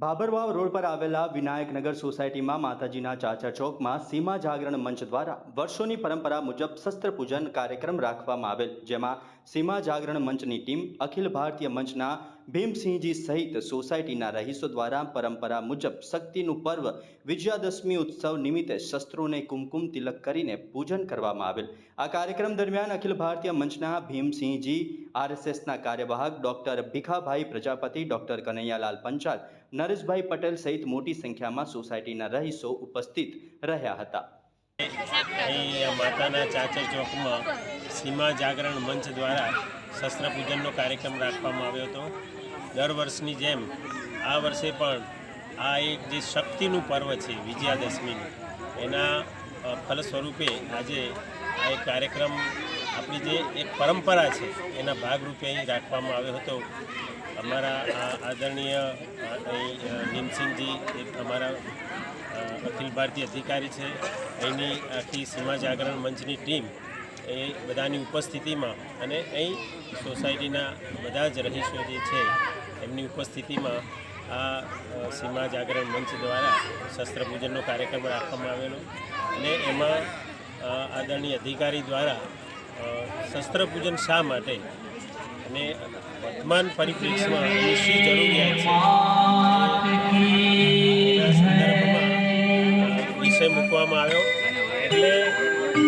ભાભરવાવ road પર આવેલા વિનાયકનગર સોસાયટીમાં માતાજીના ચાચર ચોકમાં સીમા જાગરણ મંચ દ્વારા વર્ષોની પરંપરા મુજબ શસ્ત્ર પૂજન કાર્યક્રમ રાખવામાં આવેલ, જેમાં સીમા જાગરણ મંચની ટીમ અખિલ ભારતીય મંચના ભીમસિંહજી સહિત સોસાયટીના રહીશો દ્વારા પરંપરા મુજબ શક્તિનું પર્વ, વિજયાદશમી ઉત્સવ નિમિત્તે શસ્ત્રોને કુમકુમ તિલક કરીને પૂજન કરવામાં આવેલ. આ કાર્યક્રમ દરમિયાન અખિલ ભારતીય મંચના ભીમસિંહજી આરએસએસના કાર્યવાહક ડોક્ટર ભીખાભાઈ પ્રજાપતિ, ડોક્ટર કનૈયાલાલ પંચાલ, નરેશભાઈ પટેલ સહિત મોટી સંખ્યામાં સોસાયટીના રહીશો ઉપસ્થિત રહ્યા હતા. માતાના ચાચર ચોકમાં સીમા જાગરણ મંચ દ્વારા શસ્ત્ર પૂજનનો કાર્યક્રમ રાખવામાં આવ્યો હતો. દર વર્ષની જેમ આ વર્ષે પણ આ એક જે શક્તિનું પર્વ છે વિજયાદશમીનું, એના ફલ સ્વરૂપે આજે આ એક કાર્યક્રમ આપણી જે એક પરંપરા છે, એના ભાગરૂપે અહીં રાખવામાં આવ્યો હતો. અમારા આ આદરણીય નીમસિંહજી એક અમારા અખિલ ભારતીય અધિકારી છે. અહીંની આખી સીમા જાગરણ મંચની ટીમ એ બધાની ઉપસ્થિતિમાં અને અહીં સોસાયટીના બધા જ રહીશો જે છે, એમની ઉપસ્થિતિમાં આ સીમા જાગરણ મંચ દ્વારા શસ્ત્ર પૂજનનો કાર્યક્રમ રાખવામાં આવેલો. અને એમાં આદરણીય અધિકારી દ્વારા શસ્ત્ર પૂજન શા માટે? અને વર્તમાન પરિપ્રેક્ષમાં શું જરૂરિયાત છે? સંદર્ભમાં વિષય મૂકવામાં આવ્યો. એટલે